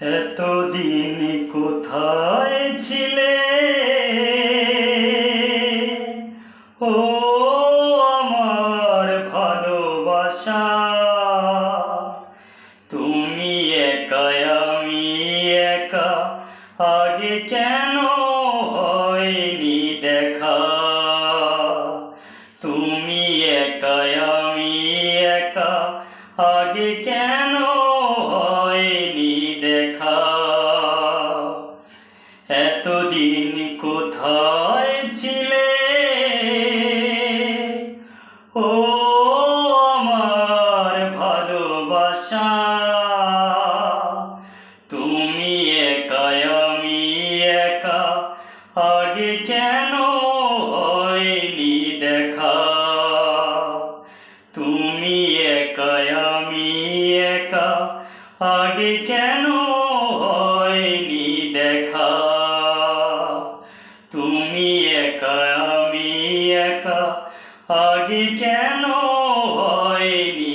এতদিন কোথায় ছিলে? ও আমার ভালোবাসা, তুমি একা আমি একা, আগে কেন হয়নি দেখা? তুমি একা আমি একা, আগে কেন এতদিন কোথায় ছিলে? ও আমার ভালোবাসা, তুমি একা আমি একা, আগে কেন হয়নি দেখা? তুমি একা আমি একা, আগে কেন তুমি একা আমি একা। আগে কেন হয়নি?